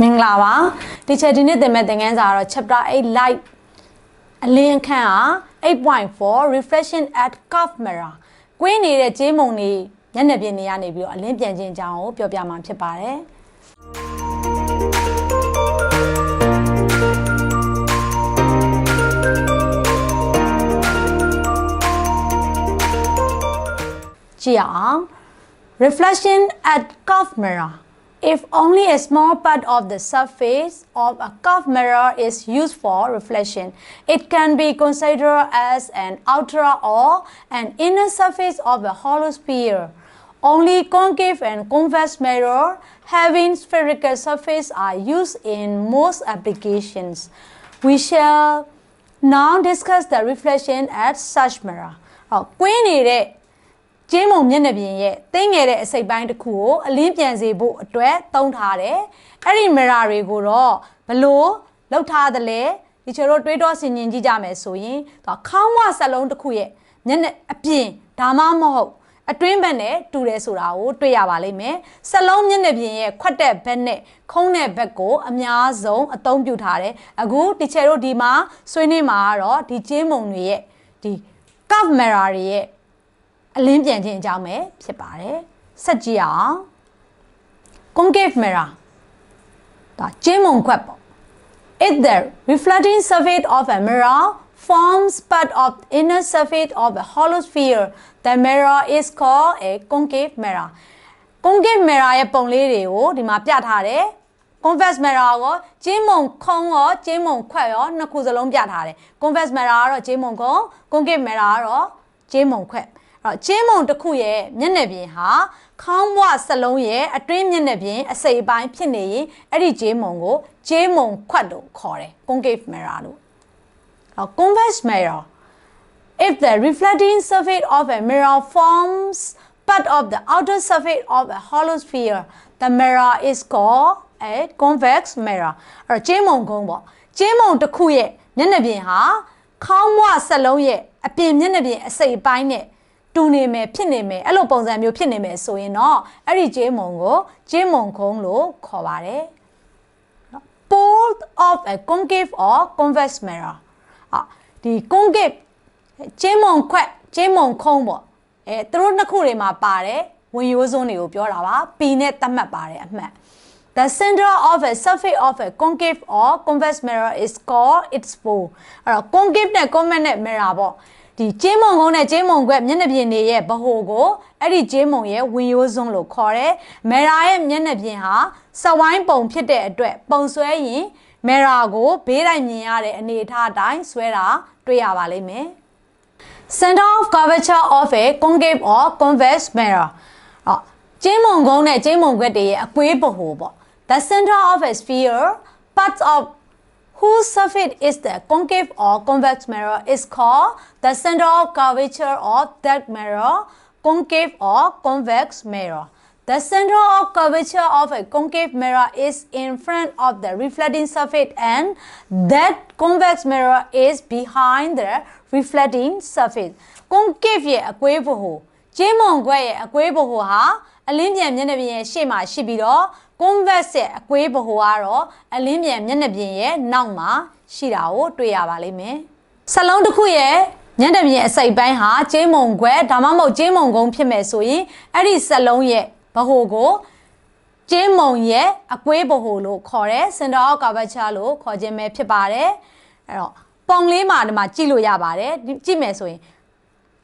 မင်္ဂလာပါဒီချက်ဒီနေ့သင်မဲ့သင်ခန်းစာကတော့ chapter 8 light အလင်းအခန်းဟာ8.4 reflection at curve mirror ကွင်းနေတဲ့ကြေးမုံတွေမျက်နှာပြင်တွေကနေပြီးတော့အလင်းပြန်ခြင်းအကြောင်းကိုပြောပြမှာဖြစ်ပါတယ်ကြည့်အောင် reflection at curve mirror if only a small part of the surface of a curved mirror is used for reflection it can be considered as an outer or an inner surface of a hollow sphere only concave and convex mirror having spherical surface are used in most applications we shall now discuss the reflection at such mirror ဟောကွင်းနေတဲ့ ကျင်းမုံမျက်နှာပြင်ရဲ့တင်းငယ်တဲ့အစိပ်ပိုင်းတစ်ခုကိုအလင်းပြန်စေဖို့အတွက်သုံးထားတယ်။အဲ့ဒီ mirror တွေကိုတော့ဘလို့လောက်ထားသလဲဒီချေတို့တွေးတောဆင်ခြင်ကြည့်ကြမယ်ဆိုရင်တော့ခေါင်းဝစလုံးတစ်ခုရဲ့မျက်နှာအပြင်ဒါမှမဟုတ်အတွင်းဘက်နဲ့တူတယ်ဆိုတာကိုတွေ့ရပါလိမ့်မယ်။စလုံးမျက်နှာပြင်ရဲ့ခွက်တဲ့ဘက်နဲ့ခုံးတဲ့ဘက်ကိုအများဆုံးအသုံးပြုထားတယ်။အခုဒီချေတို့ဒီမှာဆွေးနွေးမှာကတော့ဒီကျင်းမုံတွေရဲ့ဒီ curve mirror တွေရဲ့ အလင်းပြန်ခြင်းအကြောင်းပဲဖြစ်ပါတယ်ဆက်ကြည့်အောင် concave mirror ဒါကျင်းမုံခွက်ပေါ့ if the reflecting surface of a mirror forms part of the inner surface of a hollow sphere the mirror is called a concave mirror concave mirror ရဲ့ပုံလေးတွေကိုဒီမှာပြထားတယ် convex mirror ကိုကျင်းမုံခုံးရောကျင်းမုံခွက်ရောနှစ်ခုစလုံးပြထားတယ် convex mirror ကတော့ကျင်းမုံခုံး concave mirror ကတော့ကျင်းမုံခွက်အဲ့ တော့ကျင်းမုံတစ်ခုရဲ့မျက်နှာပြင်ဟာခေါင်းဘွားစလုံးရဲ့အတွင်းမျက်နှာပြင်အစိပ်ပိုင်းဖြစ်နေရင်အဲ့ဒီကျင်းမုံကိုကျင်းမုံခွက်လို့ခေါ်တယ် concave mirror လို့အဲ့ convex mirror if the reflecting surface of a mirror forms part of the outer surface of a hollow sphere the mirror is called a convex mirror အဲ့တော့ကျင်းမုံကုန်းပေါ့ကျင်းမုံတစ်ခုရဲ့မျက်နှာပြင်ဟာခေါင်းဘွားစလုံးရဲ့အပြင်မျက်နှာပြင်အစိပ်ပိုင်းနဲ့ တူနေမယ်ဖြစ်နေမယ်အဲ့လိုပုံစံမျိုးဖြစ်နေမယ်ဆိုရင်တော့အဲ့ဒီကျင်းမုံကိုကျင်းမုံခုံးလို့ခေါ်ပါတယ် pole of a concave or convex mirror အာဒီ concave ကျင်းမုံခွက်ကျင်းမုံခုံးပေါ့အဲသူတို့နှစ်ခုတွေမှာပါတယ်ဝင်ရိုးစွန်းတွေကိုပြောတာပါ P နဲ့သတ်မှတ်ပါတယ်အမှတ် The center of a surface of a concave or convex mirror is called its pole အဲ့တော့ concave နဲ့ convex နဲ့ mirror ပေါ့ ဒီကျင်းမုံကုန်းနဲ့ကျင်းမုံခွက်မျက်နှာပြင်တွေရဲ့ဗဟိုကိုအဲ့ဒီကျင်းမုံရဲ့ဝင်ရိုးစွန်းလို့ခေါ်တယ်။ mirror ရဲ့မျက်နှာပြင်ဟာစဝိုင်းပုံဖြစ်တဲ့အတွက်ပုံဆွဲရင် mirror ကိုဘေးတိုင်းမြင်ရတဲ့အနေအထားအတိုင်းဆွဲတာတွေ့ရပါလိမ့်မယ်။ center of curvature of a concave or convex mirror အော်ကျင်းမုံကုန်းနဲ့ကျင်းမုံခွက်တွေရဲ့အကွေးဗဟိုပေါ့ the center of a sphere parts of whose surface is the concave or convex mirror is called the center of curvature of that mirror concave or convex mirror the center of curvature of a concave mirror is in front of the reflecting surface and that convex mirror is behind the reflecting surface concave ရဲ့အကွေးဗဟိုကျင်းမုံခွက်ရဲ့အကွေးဗဟိုဟာ အလင်းပြန်မျက်နှာပြင်ရဲ့ရှေ့မှာရှိပြီးတော့ convex ရဲ့အကွေးဗဟိုကတော့အလင်းပြန်မျက်နှာပြင်ရဲ့နောက်မှာရှိတာကိုတွေ့ရပါလိမ့်မယ်။စလုံးတစ်ခုရဲ့မျက်နှာပြင်အစိပ်ပိုင်းဟာကျင်းမုံခွက်ဒါမှမဟုတ်ကျင်းမုံကုန်းဖြစ်မယ်ဆိုရင်အဲ့ဒီစလုံးရဲ့ဗဟိုကိုကျင်းမုံရဲ့အကွေးဗဟိုလို့ခေါ်တယ် center of curvature လို့ခေါ်ခြင်းပဲဖြစ်ပါတယ်။အဲ့တော့ပုံလေးမှာဒီမှာကြည့်လို့ရပါတယ်။ကြည့်မယ်ဆိုရင်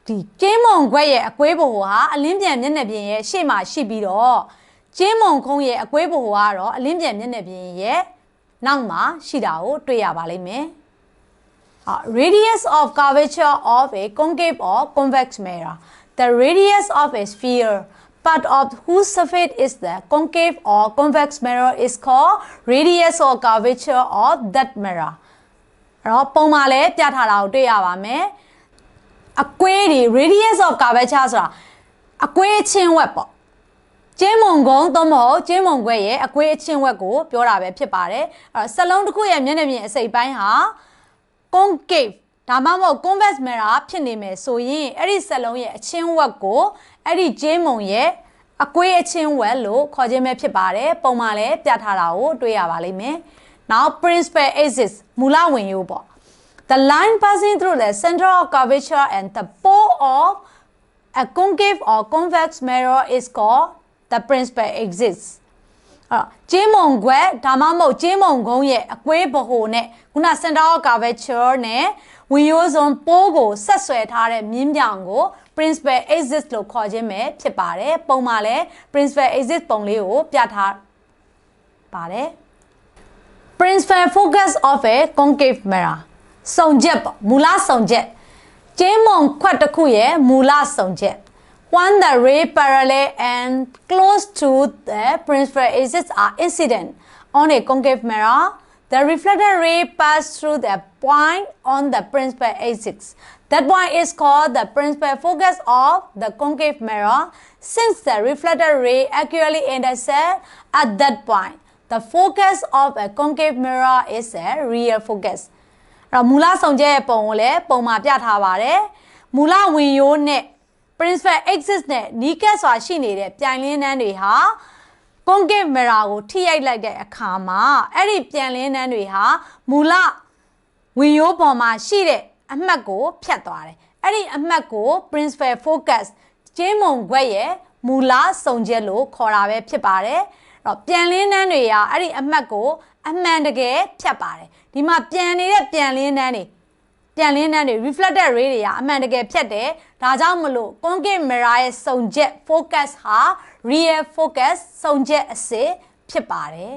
ဒီကျင်းမုံခွက်ရဲ့အကွေးဗဟိုဟာအလင်းပြန်မျက်နှာပြင်ရဲ့ရှေ့မှာရှိပြီးတော့ကျင်းမုံခုံးရဲ့အကွေးဗဟိုကတော့အလင်းပြန်မျက်နှာပြင်ရဲ့နောက်မှာရှိတာကိုတွေ့ရပါလိမ့်မယ်။ radius of curvature of a concave or convex mirror the radius of a sphere part of whose surface is the concave or convex mirror is called radius of curvature of that mirror အဲ့တော့ပုံမှာလည်းပြထားတာကိုတွေ့ရပါမယ်။ အကွေးတွေ radius of curvature ဆိုတာအကွေးအချင်းဝက်ပေါ့ကျင်းမုံကုန်းသို့မဟုတ်ကျင်းမုံခွဲရဲ့အကွေးအချင်းဝက်ကိုပြောတာပဲဖြစ်ပါတယ်အဲ့တော့စလုံးတစ်ခုရဲ့မျက်နှာပြင်အစိပ်ပိုင်းဟာ concave ဒါမှမဟုတ် convex mirror ဖြစ်နေမယ်ဆိုရင်အဲ့ဒီစလုံးရဲ့အချင်းဝက်ကိုအဲ့ဒီကျင်းမုံရဲ့အကွေးအချင်းဝက်လို့ခေါ်ခြင်းပဲဖြစ်ပါတယ်ပုံမှန်လည်းပြထားတာကိုတွေ့ရပါလိမ့်မယ် now principal axis မူလဝင်ရိုးပေါ့ the line passing through the center of curvature and the pole of a concave or convex mirror is called the principal axis အဲ့တော့ကျင်းမုံခွက်ဒါမှမဟုတ်ကျင်းမုံကုန်းရဲ့အကွေးဗဟိုနဲ့ခုန center of curvature နဲ့ဝင်ရိုးစွန်ပိုးကိုဆက်ဆွဲထားတဲ့မြင်းပြောင်ကို principal axis လို့ခေါ်ခြင်းပဲဖြစ်ပါတယ်ပုံမှန်လဲ principal axis ပုံလေးကိုပြထားပါတယ် principal focus of a concave mirror စုံချက်ပေါ့မူလစုံချက်ကျင်းမုံခွက်တစ်ခုရဲ့မူလစုံချက် when the ray parallel and close to the principal axis are incident on a concave mirror the reflected ray pass through the point on the principal axis that point is called the principal focus of the concave mirror since the reflected ray accurately intersect at that point the focus of a concave mirror is a real focus အဲ့ တော့မူလဆောင်ချက်ရဲ့ပုံကိုလည်းပုံမှာပြထားပါတယ်မူလဝင်ရိုးနဲ့ principal axis နဲ့နီးကပ်စွာရှိနေတဲ့ပြိုင်လင်းနှန်းတွေဟာ concave mirror ကိုထိရိုက်လိုက်တဲ့အခါမှာအဲ့ဒီပြန်လင်းနှန်းတွေဟာမူလဝင်ရိုးပေါ်မှာရှိတဲ့အမှတ်ကိုဖြတ်သွားတယ်အဲ့ဒီအမှတ်ကို principal focus ကျင်းမုံခွက်ရဲ့မူလစုံချက်လို့ခေါ်တာပဲဖြစ်ပါတယ်အဲ့ တော့ပြန်လင်းနှန်းတွေကအဲ့ဒီအမှတ်ကိုအမှန်တကယ်ဖြတ်ပါတယ်ဒီမှာပြန်နေတဲ့ပြန်လင်းနှန်းတွေပြန်လင်းနှန်းတွေ reflected ray တွေကအမှန်တကယ်ဖြတ်တယ်ဒါကြောင့်မလို့ concave mirror ရဲ့စုံချက် focus ဟာ real focus စုံချက်အစစ်ဖြစ်ပါတယ်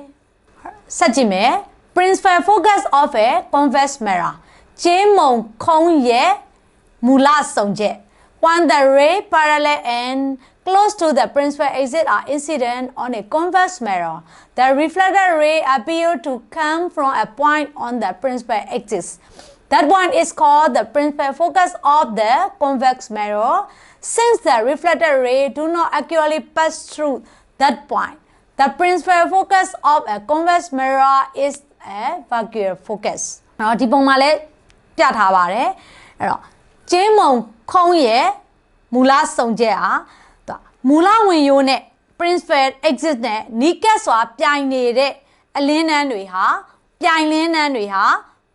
ဆက်ကြည့်မယ် principal focus of a convex mirror ကျင်းမုံခုံးရဲ့မူလစုံချက် when the ray parallel and Close to the principal exit are incident on a convex mirror. The reflected ray appears to come from a point on the principal axis. That one is called the principal focus of the convex mirror since the reflected ray do not actually pass through that point. The principal focus of a convex mirror is a vacuum focus. အဲ့တော့ဒီပုံမှာလည်းပြထားပါတယ်။အဲ့တော့ကျင်းမုံခုံးရဲ့မူလစုံချက်အား မူလဝင်ရိုးနဲ့ principal exit နဲ့နီးကပ်စွာပြိုင်နေတဲ့အလင်းနှန်းတွေဟာပြိုင်လင်းနှန်းတွေဟာ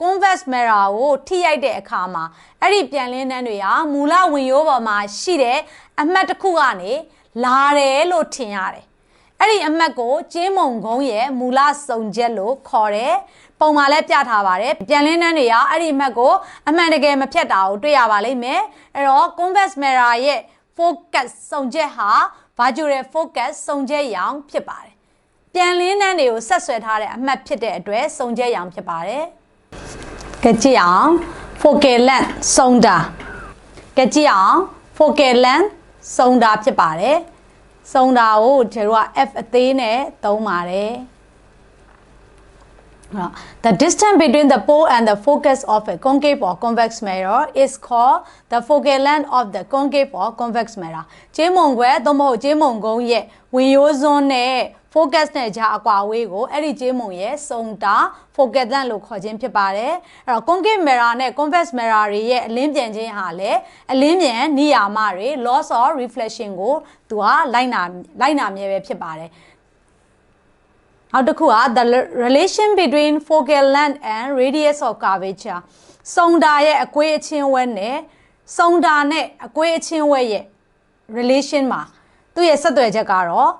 convex mirror ကိုထိရိုက်တဲ့အခါမှာအဲ့ဒီပြန်လင်းနှန်းတွေဟာမူလဝင်ရိုးပေါ်မှာရှိတဲ့အမှတ်တစ်ခုကနေလာတယ်လို့ထင်ရတယ်အဲ့ဒီအမှတ်ကိုကျင်းမုံကုန်းရဲ့မူလစုံချက်လို့ခေါ်တယ်ပုံမှာလည်းပြထားပါတယ်ပြန်လင်းနှန်းတွေကအဲ့ဒီအမှတ်ကိုအမှန်တကယ်မဖြတ်တာကိုတွေ့ရပါလိမ့်မယ်အဲ့တော့ convex mirror ရဲ့ focus စုံချက်ဟာ virtual focus စုံချက်ရောင်ဖြစ်ပါတယ်ပြန်လင်းနှန်းတွေကိုဆက်ဆွဲထားတဲ့အမှတ်ဖြစ်တဲ့အတွက်စုံချက်ရောင်ဖြစ်ပါတယ်ကြည့်ကြည့်အောင် focal length စုံတာကြည့်ကြည့်အောင် focal length စုံတာဖြစ်ပါတယ်စုံတာကိုကျွန်တော်က F အသေးနဲ့သုံးပါတယ် The distance between the pole and the focus of a concave or convex mirror is called the focal length of the concave or convex mirror. ကျင်းမုံခွဲသို့မဟုတ်ကျင်းမုံကုန်းရဲ့ဝင်ရိုးစွန်းနဲ့ focus နဲ့ကြားအကွာအဝေးကိုအဲ့ဒီကျင်းမုံရဲ့စုံတာ focal length လို့ခေါ်ခြင်းဖြစ်ပါတယ်။အဲ့တော့ concave mirror နဲ့ convex mirror တွေရဲ့အလင်းပြန်ခြင်းဟာလည်းအလင်းပြန်နေရာမတွေ loss of reflection ကိုသူကလိုက်နာလိုက်နာမြဲပဲဖြစ်ပါတယ်။ နောက်တစ်ခုက the relation between focal length and radius of curvature စုံတာရဲ့အကွေးအချင်းဝဲနဲ့စုံတာနဲ့အကွေးအချင်းဝဲရဲ့ relation မှာသူ့ရဲ့ဆက်သွယ်ချက်ကတော့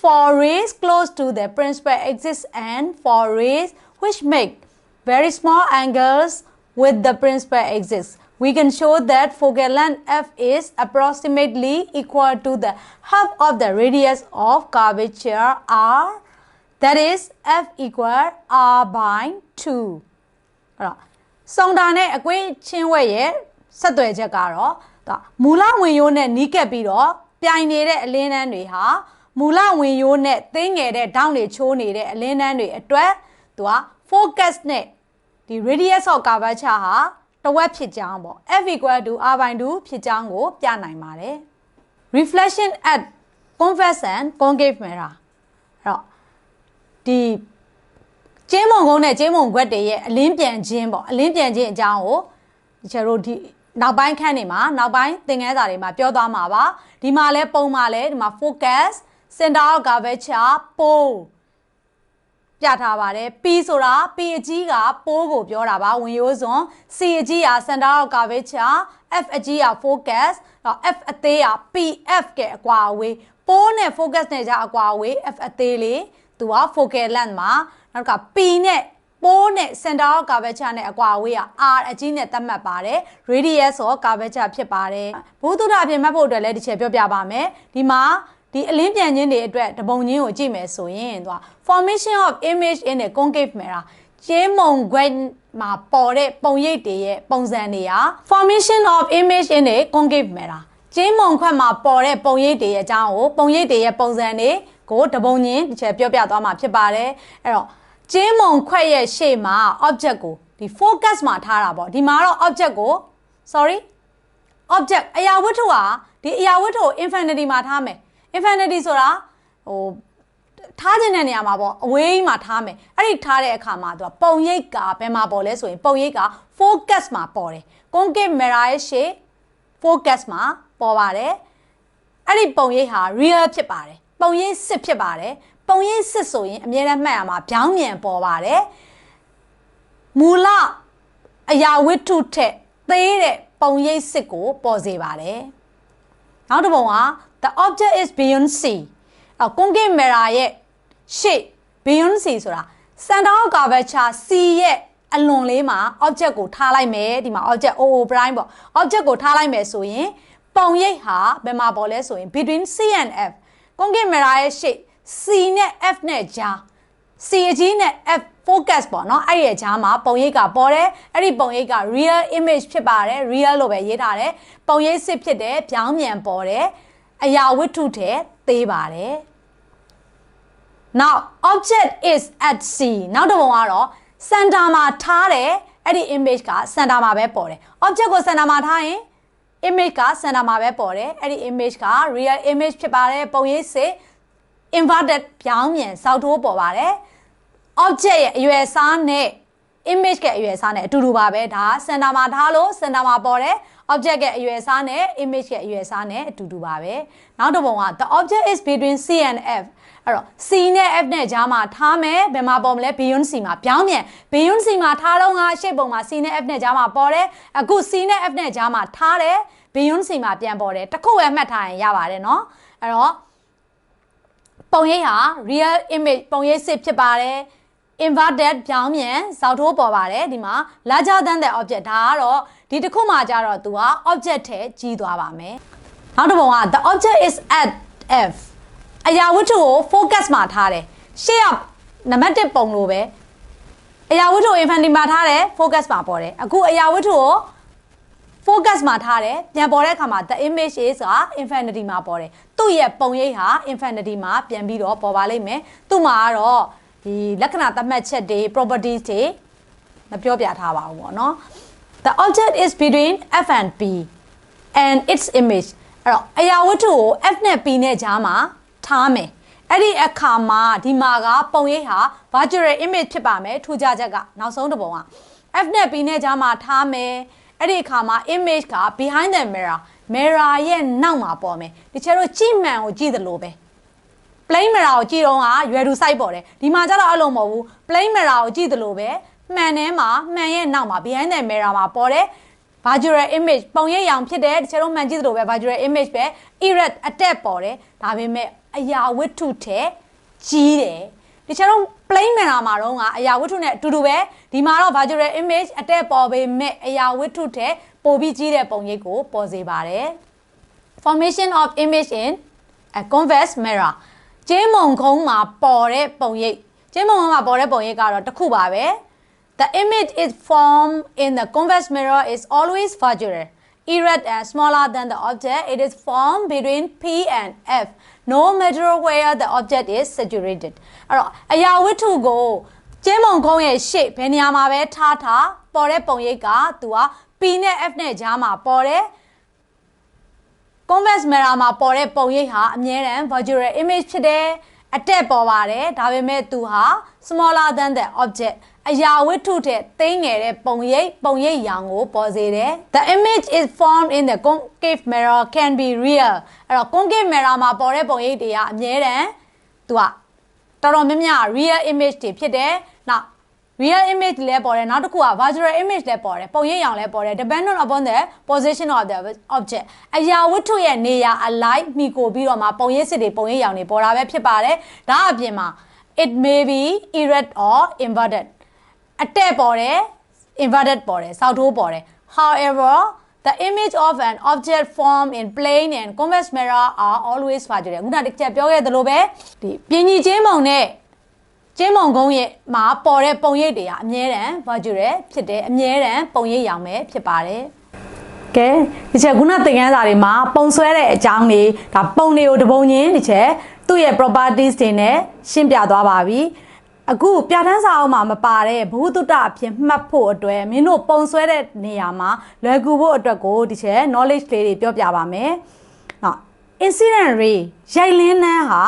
for rays close to the principal axis and for rays which make very small angles with the principal axis we can show that focal length f is approximately equal to the half of the radius of curvature r that is f equal r by 2အဲ့တော့စုံတာနဲ့အကွေးချင်းဝဲရဲ့ဆက်သွယ်ချက်ကတော့ဒါမူလဝင်ရိုးနဲ့နီးကပ်ပြီးတော့ပြိုင်နေတဲ့အလင်းနှန်းတွေဟာမူလဝင်ရိုးနဲ့သိငယ်တဲ့ဒေါင်းတွေချိုးနေတဲ့အလင်းနှန်းတွေအတွက်သူက focus နဲ့ဒီ radius of curvature ဟာတဝက်ဖြစ်ကြောင်းပေါ့ f equal to r by 2ဖြစ်ကြောင်းကိုပြနိုင်ပါတယ် reflection at convex and concave mirror အဲ့တော့ ဒီကျင်းမုံကုန်းနဲ့ကျင်းမုံခွက်တွေရဲ့အလင်းပြန်ခြင်းပေါ့အလင်းပြန်ခြင်းအကြောင်းကိုဒီကျတို့ဒီနောက်ပိုင်းခန်းနေမှာနောက်ပိုင်းသင်ခန်းစာတွေမှာပြောသွားမှာပါဒီမှာလဲပုံမှာလဲဒီမှာ focus center of curvature ပိုးပြထားပါတယ် P ဆိုတာ P အကြီးကပိုးကိုပြောတာပါဝင်ရိုးစွန် C အကြီးက center of curvature F အကြီးက focus တော့ F အသေးက PF ကဲအကွာအဝေးပိုးနဲ့ focus နဲ့ကြာအကွာအဝေး F အသေးလေး သူက focal length မှာနောက်က P နဲ့ပိုးနဲ့ center of curvature နဲ့အကွာအဝေးက R အကြီးနဲ့သတ်မှတ်ပါတယ် radius of curvature ဖြစ်ပါတယ်ဘုသူဒ္ဓအပြင်မှတ်ဖို့အတွက်လည်းတစ်ချက်ပြောပြပါမယ်ဒီမှာဒီအလင်းပြန်ခြင်းတွေအတွက်တပုံချင်းကိုကြည့်မယ်ဆိုရင်သူက formation of image in a concave mirror ကျင်းမုံခွက်မှာပေါ်တဲ့ပုံရိပ်တွေရဲ့ပုံစံတွေဟာ formation of image in a concave mirror ကျင်းမုံခွက်မှာပေါ်တဲ့ပုံရိပ်တွေရဲ့အကြောင်းကိုပုံရိပ်တွေရဲ့ပုံစံတွေ ကိုတပုံချင်းတစ်ချက်ပြောပြသွားမှာဖြစ်ပါတယ်အဲ့တော့ကျင်းမုံခွက်ရဲ့ရှေ့မှာ object ကိုဒီ focus မှာထားတာပေါ့ဒီမှာတော့ object ကို sorry object အရာဝတ္ထုဟာဒီအရာဝတ္ထုကို infinity မှာထားမယ် infinity ဆိုတာဟိုထားခြင်းတဲ့နေရာမှာပေါ့အဝေးမှာထားမယ်အဲ့ဒီထားတဲ့အခါမှာသူကပုံရိပ်ကဘယ်မှာပေါ်လဲဆိုရင်ပုံရိပ်က focus မှာပေါ်တယ် concave mirror ရဲ့ရှေ့ focus မှာပေါ်ပါတယ်အဲ့ဒီပုံရိပ်ဟာ real ဖြစ်ပါတယ် ပုံရိပ်စစ်ဖြစ်ပါတယ်ပုံရိပ်စစ်ဆိုရင်အမြဲတမ်းမှတ်ရမှာပြောင်းမြန်ပေါ်ပါတယ်မူလအရာဝတ္ထုထက်သေးတဲ့ပုံရိပ်စစ်ကိုပေါ်စေပါတယ်နောက်တစ်ပုံက the object is beyond c အကွန်ကင်မရာရဲ့ရှေ့ beyond c ဆိုတာ center of curvature c ရဲ့အလွန်လေးမှာ object ကိုထားလိုက်မယ်ဒီမှာ object oo prime ပေါ့ object ကိုထားလိုက်မယ်ဆိုရင်ပုံရိပ်ဟာဘယ်မှာပေါ်လဲဆိုရင် between c and f ကွန်ကင်မရာရဲ့ရှေ့ c နဲ့ f နဲ့ကြား C အကြီးနဲ့ F focus ပေါ့နော်အဲ့ဒီအကြားမှာပုံရိပ်ကပေါ်တယ်အဲ့ဒီပုံရိပ်က real image ဖြစ်ပါတယ် real လို့ပဲရေးထားတယ်ပုံရိပ်စစ်ဖြစ်တယ်ပြောင်းမြန်ပေါ်တယ်အရာဝတ္ထုတဲ့သေးပါတယ် now object is at C နောက်တစ်ပုံကတော့ center မှာထားတယ်အဲ့ဒီ image က center မှာပဲပေါ်တယ် object ကို center မှာထားရင် image က center မှာပဲပေါ်တယ်အဲ့ဒီ image က real image ဖြစ်ပါတယ်ပုံရိပ်စစ် inverted ပြောင်းမြန်စောက်ထိုးပေါ်ပါတယ် object ရဲ့အရွယ်အစားနဲ့ image ရဲ့အရွယ်အစားနဲ့အတူတူပါပဲဒါ center မှာထားလို့ center မှာပေါ်တယ် object ရဲ့အရွယ်အစားနဲ့ image ရဲ့အရွယ်အစားနဲ့အတူတူပါပဲနောက်တစ်ပုံက the object is between c and f အဲ့တော့ c နဲ့ f နဲ့ကြားမှာထားမယ်ဘယ်မှာပေါ်မလဲ beyond c မှာပြောင်းမြန် beyond c မှာထားတော့ငါရှေ့ပုံမှာ c နဲ့ f နဲ့ကြားမှာပေါ်တယ်အခု c နဲ့ f နဲ့ကြားမှာထားတယ် beyond c မှာပြန်ပေါ်တယ်တစ်ခုပဲမှတ်ထားရင်ရပါတယ်เนาะအဲ့တော့ပုံရိပ်ဟာ real image ပုံရိပ်စစ်ဖြစ်ပါတယ် inverted ပြောင်းမြန်ဇောက်ထိုးပေါ်ပါတယ်ဒီမှာ larger than the object ဒါကတော့ဒီတစ်ခုမှကြတော့သူက object ထဲကြီးသွားပါမယ်နောက်တစ်ပုံက the object is at f အရာဝတ္ထုကို focus မှာထားတယ်ရှေ့ကနံပါတ်1ပုံလိုပဲအရာဝတ္ထု infinity မှာထားတယ် focus မှာပေါ်တယ်အခုအရာဝတ္ထုကို focus မှာထားတယ်ပြန်ပေါ်တဲ့အခါမှာ the image is က infinity မှာပေါ်တယ်သူ့ရဲ့ပုံရိပ်ဟာ infinity မှာပြန်ပြီးတော့ပေါ်ပါလိမ့်မယ်သူ့မှာကတော့ဒီလက္ခဏာသတ်မှတ်ချက်တွေ properties တွေမပြောပြထားပါဘူးပေါ့နော် the object is between f and p and its image အဲ့တော့အရာဝတ္ထုကို f နဲ့ p နဲ့ကြားမှာ ထားမယ်အဲ့ဒီအခါမှာဒီမှာကပုံရိပ်ဟာ virtual image ဖြစ်ပါမယ်ထူးခြားချက်ကနောက်ဆုံးတစ်ပုံက f နဲ့ p နဲ့ကြားမှာထားမယ်အဲ့ဒီအခါမှာ image က behind the mirror mirror ရဲ့နောက်မှာပေါ်မယ်ဒီချေတို့ကြည့်မှန်ကိုကြည့်သလိုပဲ plain mirror ကိုကြည့်တော့ကရွယ်တူ site ပေါ်တယ်ဒီမှာကျတော့အဲ့လိုမဟုတ်ဘူး plain mirror ကိုကြည့်သလိုပဲမှန်ထဲမှာမှန်ရဲ့နောက်မှာ behind the mirror မှာပေါ်တယ် virtual image ပုံရိပ်ရောင်ဖြစ်တယ်တချို့တော့မှန်ကြည့်သလိုပဲ virtual image ပဲ erect attack ပေါ်တယ်ဒါပေမဲ့ အရာဝတ္ထုထဲကြီးတယ်တချို့တော့ plain mirror မှာတော့ကအရာဝတ္ထုနဲ့အတူတူပဲဒီမှာတော့ virtual image attack ပေါ်ပေမဲ့အရာဝတ္ထုထဲပိုပြီးကြီးတဲ့ပုံရိပ်ကိုပေါ်စေပါတယ် formation of image in a convex mirror ကျင်းမုံခုံးမှာပေါ်တဲ့ပုံရိပ်ကျင်းမုံခုံးမှာပေါ်တဲ့ပုံရိပ်ကတော့တစ်ခုပါပဲ The image is formed in the convex mirror is always virtual erect and smaller than the object it is formed between p and f no matter where the object is situated အဲ့တော့အရာဝတ္ထုကိုကျင်းမုံခုံးရဲ့ရှေ့ဘယ်နေရာမှာပဲထားထားပေါ်တဲ့ပုံရိပ်ကသူက p နဲ့ f နဲ့ကြားမှာပေါ်တယ် convex mirror မှာပေါ်တဲ့ပုံရိပ်ဟာအမြဲတမ်း virtual image ဖြစ်တယ် အတက်ပေါ်ပါတယ်ဒါပေမဲ့သူဟာ smaller than the object အရာဝတ္ထုတဲ့သိငယ်တဲ့ပုံရိပ်ပုံရိပ်ရောင်ကိုပေါ်စေတယ် The image is formed in the concave mirror can be real အဲ့တော့ concave mirror မှာပေါ်တဲ့ပုံရိပ်တွေကအမြဲတမ်းသူကတော်တော်များများ real image တွေဖြစ်တယ်နောက် real image လည်းပေါ်တယ်နောက်တစ်ခုက virtual image လည်းပေါ်တယ်ပုံရိပ်ရောင်လည်းပေါ်တယ် depending upon the position of the object အရာဝတ္ထုရဲ့နေရာအလိုက်မိကိုပြီးတော့မှပုံရိပ်စစ်တွေပုံရိပ်ရောင်တွေပေါ်တာပဲဖြစ်ပါတယ်ဒါအပြင်မှာ it may be erect or inverted အတက်ပေါ်တယ် inverted ပေါ်တယ်စောက်ထိုးပေါ်တယ် however the image of an object form in plane and convex mirror are always virtual ခုနတစ်ချက်ပြောခဲ့သလိုပဲဒီပြင်းကြီးချင်းမုံနဲ့ ကျင်းမုံကုန်းရဲ့မှာပေါ်တဲ့ပုံရိပ်တွေကအမြဲတမ်း virtual ဖြစ်တယ်အမြဲတမ်းပုံရိပ်ရောင်ပဲဖြစ်ပါတယ်ကဲဒီချက်ခုနသင်ခန်းစာတွေမှာပုံဆွဲတဲ့အကြောင်းတွေဒါပုံတွေကိုတပုံချင်းဒီချက်သူ့ရဲ့ properties တွေနဲ့ရှင်းပြသွားပါပြီအခုပြဋ္ဌာန်းစာအုပ်မှာမပါတဲ့ဘ ഹു တုတ္တအဖြစ်မှတ်ဖို့အတွက်မင်းတို့ပုံဆွဲတဲ့နေရာမှာလွယ်ကူဖို့အတွက်ကိုဒီချက် knowledge လေးတွေပြောပြပါမယ်။နော် incident ray ရိုက်လင်းနှန်းဟာ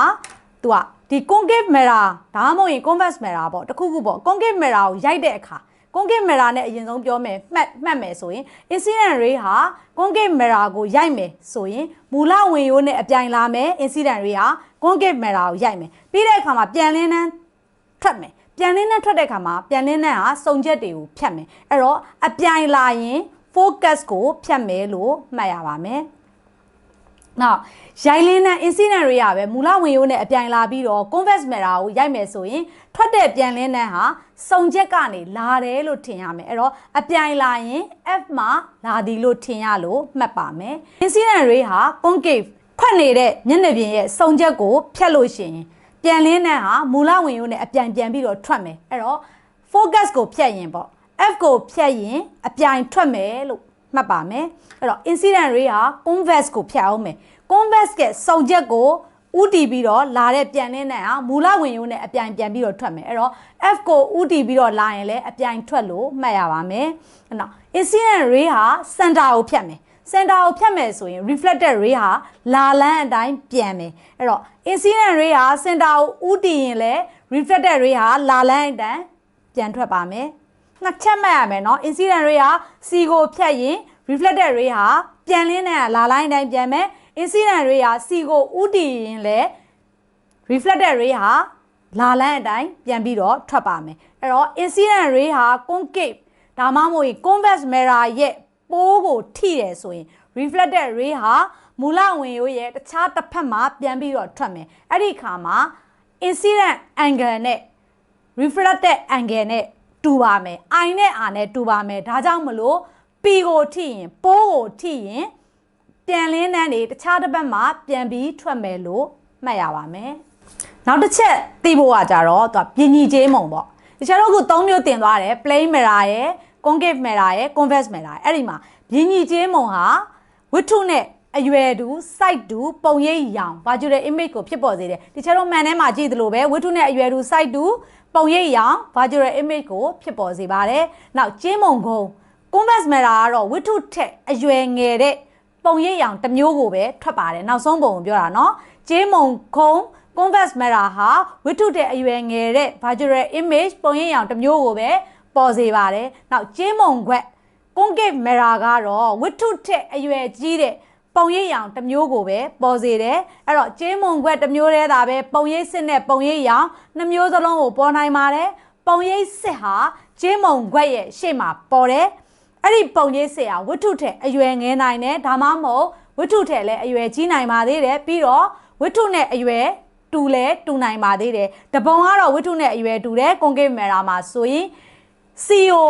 သူက ဒီ concave mirror ဒါမှမဟုတ်ရင် convex mirror ပေါ့တခုခုပေါ့ concave mirror ကိုရိုက်တဲ့အခါ concave mirror နဲ့အရင်ဆုံးပြောမယ်မှတ်မှတ်မယ်ဆိုရင် incident ray ဟာ concave mirror ကိုရိုက်မယ်ဆိုရင်မူလဝင်ရိုးနဲ့အပြိုင်လာမယ် incident ray ဟာ concave mirror ကိုရိုက်မယ်ပြီးတဲ့အခါမှာပြန်လင်းနှန်းထွက်မယ်ပြန်လင်းနှန်းထွက်တဲ့အခါမှာပြန်လင်းနှန်းဟာစုံချက်တွေကိုဖြတ်မယ်အဲ့တော့အပြိုင်လာရင် focus ကိုဖြတ်မယ်လို့မှတ်ရပါမယ် နောက်ရိုင်လင်းနဲ့ incident တွေရပဲမူလဝင်ရိုးနဲ့အပြိုင်လာပြီးတော့ convex mirror ကိုရိုက်မယ်ဆိုရင်ထွက်တဲ့ပြန်လင်းနှန်းဟာစုံချက်ကနေလာတယ်လို့ထင်ရမယ်အဲ့တော့အပြိုင်လာရင် F မှာလာသည်လို့ထင်ရလို့မှတ်ပါမယ် incident တွေဟာ concave ခွက်နေတဲ့မျက်နှာပြင်ရဲ့စုံချက်ကိုဖြတ်လို့ရှိရင်ပြန်လင်းနှန်းဟာမူလဝင်ရိုးနဲ့အပြိုင်ပြန်ပြီးတော့ထွက်မယ်အဲ့တော့ focus ကိုဖြတ်ရင်ပေါ့ F ကိုဖြတ်ရင်အပြိုင်ထွက်မယ်လို့ မှတ်ပါမယ်အဲ့တော့ incident ray ဟာ convex ကိုဖြတ်အောင်မယ် convex ကစုံချက်ကိုဥတီပြီးတော့လာတဲ့ပြန်လင်းတဲ့ဟာမူလဝင်ရိုးနဲ့အပြိုင်ပြန်ပြီးတော့ထွက်မယ်အဲ့တော့ F ကိုဥတီပြီးတော့လာရင်လည်းအပြိုင်ထွက်လို့မှတ်ရပါမယ်အဲ့တော့ incident ray ဟာ center ကိုဖြတ်မယ် center ကိုဖြတ်မယ်ဆိုရင် reflected ray ဟာလာလန်းအတိုင်းပြန်မယ်အဲ့တော့ incident ray ဟာ center ကိုဥတီရင်လည်း reflected ray ဟာလာလန်းအတိုင်းပြန်ထွက်ပါမယ် နှစ်ချက်မှတ်ရမယ်နော် incident rate ဟာ C ကိုဖြတ်ရင် reflected rate ဟာပြန်လင်းတဲ့လာလိုင်းတိုင်းပြန်မယ် incident rate ဟာ C ကိုဥတည်ရင်လည်း reflected rate ဟာလာလန်းအတိုင်းပြန်ပြီးတော့ထွက်ပါမယ်အဲ့တော့ incident rate ဟာ concave ဒါမှမဟုတ် convex mirror ရဲ့ပိုးကိုထိတယ်ဆိုရင် reflected ray ဟာမူလဝင်ရိုးရဲ့တခြားတစ်ဖက်မှာပြန်ပြီးတော့ထွက်မယ်အဲ့ဒီခါမှာ incident angle နဲ့ reflected angle နဲ့ တူပါမယ် i နဲ့ r နဲ့တူပါမယ်ဒါကြောင့်မလို့ p ကိုထိရင်ပိုးကိုထိရင်ပြန်လင်းနှန်းတွေတခြားတစ်ပတ်မှာပြန်ပြီးထွက်မယ်လို့မှတ်ရပါမယ်နောက်တစ်ချက်သိဖို့ကကြတော့သူကပြင်းကြီးကျေးမုံပေါ့ဒီချက်တော့ခု၃မျိုးတင်သွားတယ် plain mirror ရယ် concave mirror ရယ် convex mirror ရယ်အဲ့ဒီမှာပြင်းကြီးကျေးမုံဟာဝတ္ထုနဲ့ အရွယ်တူ site တူပုံရိပ်ရောင် virtual image ကိုဖြစ်ပေါ်စေတယ်ဒီချက်တော့မှန်ထဲမှာကြည့်သလိုပဲဝတ္ထုနဲ့အရွယ်တူ site တူပုံရိပ်ရောင် virtual image ကိုဖြစ်ပေါ်စေပါတယ်နောက်ကျေးမုံကုန်း convex mirror ကတော့ဝတ္ထုထက်အရွယ်ငယ်တဲ့ပုံရိပ်ရောင်တစ်မျိုးကိုပဲထွက်ပါတယ်နောက်ဆုံးပုံကိုပြောတာเนาะကျေးမုံခုံ convex mirror ဟာဝတ္ထုတဲ့အရွယ်ငယ်တဲ့ virtual image ပုံရိပ်ရောင်တစ်မျိုးကိုပဲပေါ်စေပါတယ်နောက်ကျေးမုံခွက် concave mirror ကတော့ဝတ္ထုထက်အရွယ်ကြီးတဲ့ ပုံရိပ်ရောင်တစ်မျိုးကိုပဲပေါ်စေတယ်အဲ့တော့ကျေးမုံခွက်တစ်မျိုးတည်းသာပဲပုံရိပ်စစ်နဲ့ပုံရိပ်ရောင်နှစ်မျိုးစလုံးကိုပေါ်နိုင်ပါတယ်ပုံရိပ်စစ်ဟာကျေးမုံခွက်ရဲ့ရှေ့မှာပေါ်တယ်အဲ့ဒီပုံရိပ်စစ်ဟာဝတ္ထုထက်အရွယ်ငယ်နိုင်တယ်ဒါမှမဟုတ်ဝတ္ထုထက်လည်းအရွယ်ကြီးနိုင်ပါသေးတယ်ပြီးတော့ဝတ္ထုနဲ့အရွယ်တူလဲတူနိုင်ပါသေးတယ်တပုံကတော့ဝတ္ထုနဲ့အရွယ်တူတယ် concave mirror မှာဆိုရင် CO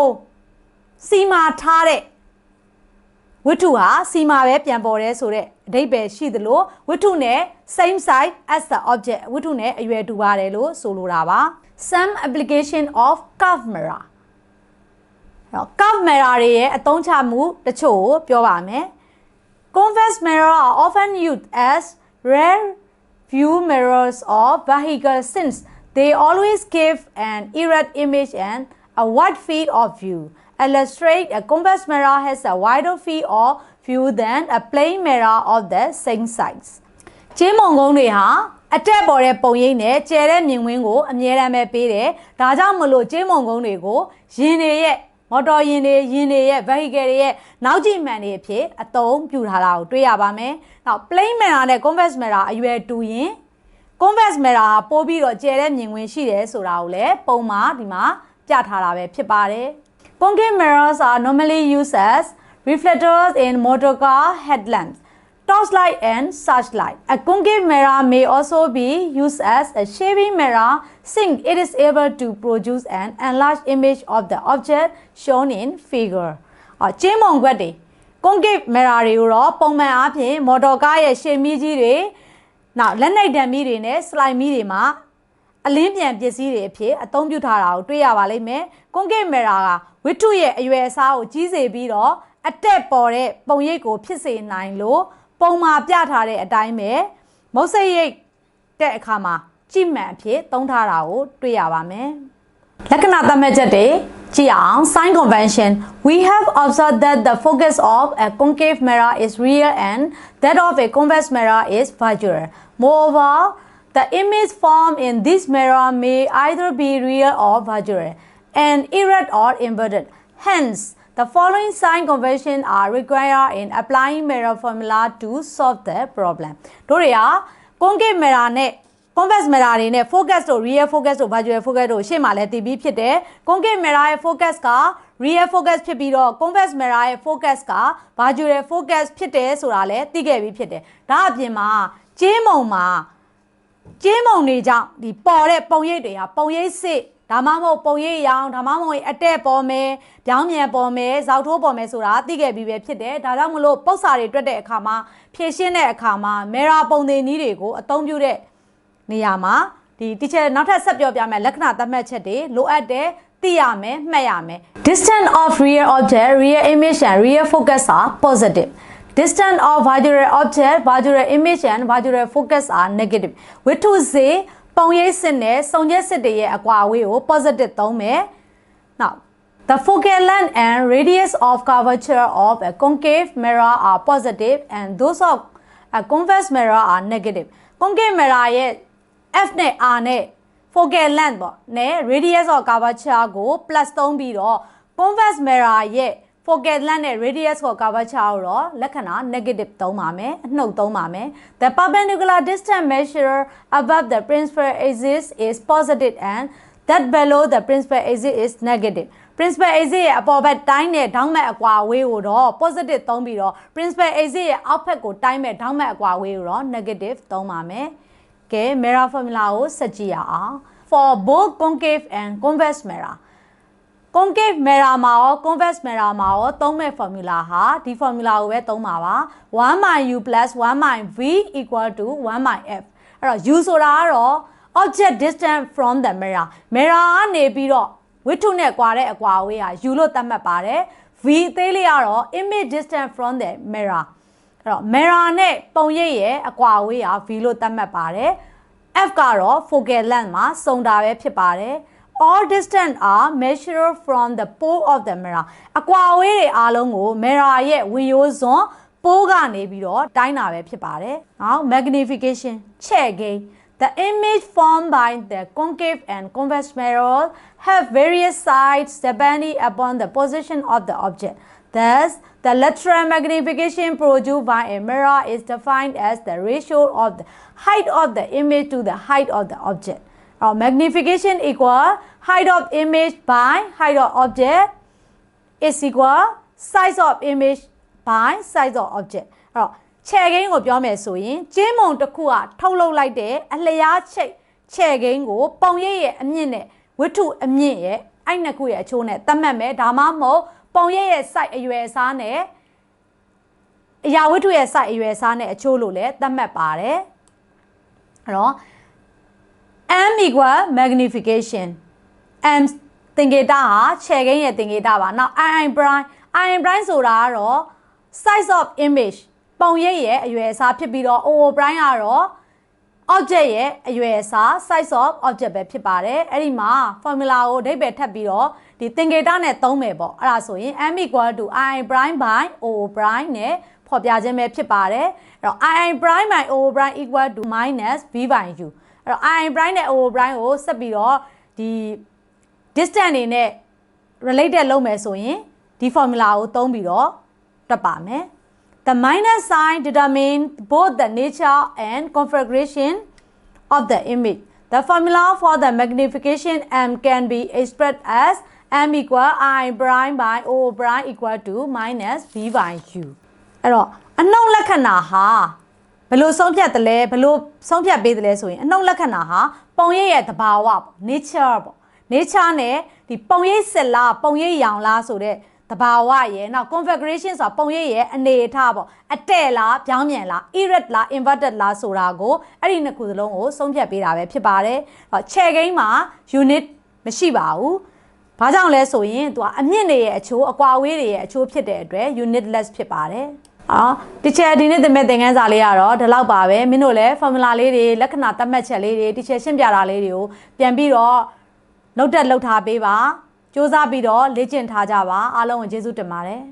စီမာထားတဲ့ ဝတ္ထုဟာစီမာပဲပြန်ပေါ်တယ်ဆိုတဲ့အဓိပ္ပာယ်ရှိသလိုဝတ္ထုနဲ့ same size as the object ဝတ္ထုနဲ့အရွယ်တူပါတယ်လို့ဆိုလိုတာပါ some application of curve mirror အဲ့တော့ curve mirror တွေရဲ့အသုံးချမှုတချို့ကိုပြောပါမယ် convex mirror are often used as rare view mirrors of vehicle since they always give an erect image and a wide field of view illustrate a convex mirror has a wider field of view than a plain mirror of the same size ကျေးမုံကုန်းတွေဟာအတက်ပေါ်တဲ့ပုံရိပ်နဲ့ကျဲတဲ့မြင်ကွင်းကိုအမြဲတမ်းပဲပေးတယ်ဒါကြောင့်မလို့ကျေးမုံကုန်းတွေကိုယင်တွေရဲ့မော်တော်ယင်တွေယင်တွေရဲ့ vehicle တွေရဲ့နောက်ကြည့်မှန်တွေအဖြစ်အသုံးပြုထားတာကိုတွေ့ရပါမယ်နောက် plain mirror နဲ့ convex mirror အရွယ်တူရင် convex mirror ကပို့ပြီးတော့ကျဲတဲ့မြင်ကွင်းရှိတယ်ဆိုတာကိုလည်းပုံမှာဒီမှာပြထားတာပဲဖြစ်ပါတယ် concave mirrors are normally used as reflectors in motor car headlamps torchlight and searchlight a concave mirror may also be used as a shaving mirror since it is able to produce an enlarged image of the object shown in figure အကျင်းမုံခွက်တွေ concave mirror တွေကိုတော့ပုံမှန်အားဖြင့်မော်တော်ကားရဲ့ရှေ့မီးကြီးတွေနောက်လက်နှိပ်တံမီးတွေနဲ့ slide မီးတွေမှာ အလင်းပြန်ပစ္စည်းတွေအဖြစ်အသုံးပြုထားတာကိုတွေ့ရပါလိမ့်မယ်။ concave mirror ကဝတ္ထုရဲ့အရွယ်အစားကိုကြီးစေပြီးတော့အတက်ပေါ်တဲ့ပုံရိပ်ကိုဖြစ်စေနိုင်လို့ပုံမှာပြထားတဲ့အတိုင်းပဲမုတ်စိတ်ရိပ်တဲ့အခါမှာကြည့်မှန်အဖြစ်သုံးထားတာကိုတွေ့ရပါမယ်။လက္ခဏာသတ်မှတ်ချက်တွေကြည့်အောင် sign convention we have observed that the focus of a concave mirror is real and that of a convex mirror is virtual moreover the image formed in this mirror may either be real or virtual and erect or inverted hence the following sign convention are required in applying mirror formula to solve the problem တို့တွေက concave mirror နဲ့ convex mirror တွေနဲ့ focus တို့ real focus တို့ virtual focus တို့ရှေ့မှာလည်းတည်ပြီးဖြစ်တယ် concave mirror ရဲ့ focus က real focus ဖြစ်ပြီးတော့ convex mirror ရဲ့ focus က virtual focus ဖြစ်တယ်ဆိုတာလည်းသိခဲ့ပြီးဖြစ်တယ်ဒါအပြင်မှာကျင်းမုံမှာ ကျင်းမုံတွေကြောင့်ဒီပေါ်တဲ့ပုံရိပ်တွေဟာပုံရိပ်စစ်ဒါမှမဟုတ်ပုံရိပ်ရောင်ဒါမှမဟုတ်အတက်ပေါ်မယ်ပြောင်းမြန်ပေါ်မယ်ဇောက်ထိုးပေါ်မယ်ဆိုတာသိခဲ့ပြီးပဲဖြစ်တယ်ဒါကြောင့်မလို့ပု္ပ္ပစာတွေတွက်တဲ့အခါမှာဖြည့်ရှင်းတဲ့အခါမှာမေရာပုံသင်နည်းတွေကိုအသုံးပြုတဲ့နေရာမှာဒီ teacher နောက်ထပ်ဆက်ပြောပြမယ်လက္ခဏာသတ်မှတ်ချက်တွေလိုအပ်တယ်သိရမယ်မှတ်ရမယ် distance of real object real image and real focus are positive distance of virtual object virtual image and virtual focus are negative ဝတ္ထုစေပုံရိပ်စစ်နဲ့စုံချက်စစ်တွေရဲ့အကွာအဝေးကို positive သုံးမယ် now The focal length and radius of curvature of a concave mirror are positive and those of a convex mirror are negative. concave mirror ရဲ့ F နဲ့ R နဲ့ focal length ပေါ့နဲ့ radius of curvature ကို plus သုံးပြီးတော့ convex mirror ရဲ့ focal length နဲ့ radius of curvature ကိုတော့လက္ခဏာ negative သုံးပါမယ်အနှုတ်သုံးပါမယ် the perpendicular distance measured above the principal axis is positive and that below the principal axis is negative principal axis ရဲ့အပေါ်ဘက်တိုင်းနဲ့ဒေါင်းမဲ့အကွာအဝေးကိုတော့ positive သုံးပြီးတော့ principal axis ရဲ့အောက်ဘက်ကိုတိုင်းမဲ့ဒေါင်းမဲ့အကွာအဝေးကိုတော့ negative သုံးပါမယ်ကဲ mirror formula ကိုဆက်ကြည့်ရအောင် for both concave and convex mirror concave mirror မှာရော convex mirror မှာရောသုံးမဲ့ formula ဟာဒီ formula ကိုပဲသုံးပါပါ1 u 1 v equal to 1 f အဲ့တော့ u ဆိုတာကတော့ object distance from the mirror mirror ကနေပြီးတော့ဝတ္ထုနဲ့ကွာတဲ့အကွာအဝေးဟာ u လို့သတ်မှတ်ပါတယ် v အသေးလေးကတော့ image distance from the mirror အဲ့တော့ mirror နဲ့ပုံရိပ်ရဲ့အကွာအဝေးဟာ v လို့သတ်မှတ်ပါတယ် f ကတော့ focal length မှာစုံတာပဲဖြစ်ပါတယ် all distance are measured from the pole of the mirror အကွာအဝေးတွေအားလုံးကို mirror ရဲ့ဝင်ရိုးစွန်းပိုးကနေပြီးတော့တိုင်းတာပဲဖြစ်ပါတယ်။နောက် magnification ချဲ့ကိန်း The image formed by the concave and convex mirror have various sides depending upon the position of the object. Thus, the lateral magnification produced by a mirror is defined as the ratio of the height of the image to the height of the object. Our magnification equal height of image by height of object is equal size of image by size of object အဲ့တော့ခြေကိန်းကိုပြောမယ်ဆိုရင်ကျင်းမုံတစ်ခုကထုတ်လုပ်လိုက်တဲ့အလျားချိတ်ခြေကိန်းကိုပုံရိပ်ရဲ့အမြင့်နဲ့ဝတ္ထုအမြင့်ရဲ့အဲ့နှစ်ခုရဲ့အချိုးနဲ့သတ်မှတ်မယ်ဒါမှမဟုတ်ပုံရိပ်ရဲ့ size အရွယ်အစားနဲ့အရာဝတ္ထုရဲ့ size အရွယ်အစားနဲ့အချိုးလို့လည်းသတ်မှတ်ပါတယ်အဲ့တော့ m equal magnification m သင်္ကေတဟာခြေကိန်းရဲ့သင်္ကေတပါနောက် i prime i prime ဆိုတာကတော့ size of image ပုံရိပ်ရဲ့အရွယ်အစားဖြစ်ပြီးတော့ o prime ကတော့ object ရဲ့အရွယ်အစား size of object ပဲဖြစ်ပါတယ်အဲ့ဒီမှာ formula ကိုအဓိပ္ပာယ်ထပ်ပြီးတော့ဒီသင်္ကေတနဲ့သုံးမယ်ပေါ့အဲ့ဒါဆိုရင် m equal to i prime by o prime နဲ့ဖော်ပြခြင်းပဲဖြစ်ပါတယ်အဲ့တော့ i prime by o prime equal to minus v by u အဲ့တော့ i prime နဲ့ o prime ကိုဆက်ပြီးတော့ဒီ distance အနေနဲ့ related လုပ်မယ်ဆိုရင်ဒီ formula ကိုသုံးပြီးတော့တွက်ပါမယ် The minus sign determine both the nature and configuration of the image. The formula for the magnification m can be expressed as m equal i prime by o prime equal to minus v by u အဲ့တော့အနှုတ်လက္ခဏာဟာဘ ယ်လိုဆုံးဖြတ်တယ်လဲဘယ်လိုဆုံးဖြတ်ပေးတယ်လဲဆိုရင်အနှုတ်လက္ခဏာဟာပုံရိပ်ရဲ့သဘာဝပေါ့ nature ပေါ့ nature နဲ့ဒီပုံရိပ်စစ်လားပုံရိပ်ရောင်လားဆိုတဲ့သဘာဝရဲ့နောက် configuration ဆိုတာပုံရိပ်ရဲ့အနေအထားပေါ့အတဲ့လားပြောင်းပြန်လား erect လား inverted လားဆိုတာကိုအဲ့ဒီနှစ်ခုစလုံးကိုဆုံးဖြတ်ပေးတာပဲဖြစ်ပါတယ်။ဟော chair game မှာ unit မရှိပါဘူး။ဘာကြောင့်လဲဆိုရင်သူကအမြင့်တွေရဲ့အချိုးအကွာအဝေးတွေရဲ့အချိုးဖြစ်တဲ့အတွက် unitless ဖြစ်ပါတယ်။ အော်တချာဒီနေ့သင်မဲ့သင်ခန်းစာလေးကတော့ဒီလောက်ပါပဲမင်းတို့လည်း formula လေးတွေလက္ခဏာသတ်မှတ်ချက်လေးတွေတချာရှင်းပြတာလေးတွေကိုပြန်ပြီးတော့လောက်တက်လောက်ထားပေးပါစူးစမ်းပြီးတော့လေ့ကျင့်ထားကြပါအားလုံးကိုကျေးဇူးတင်ပါတယ်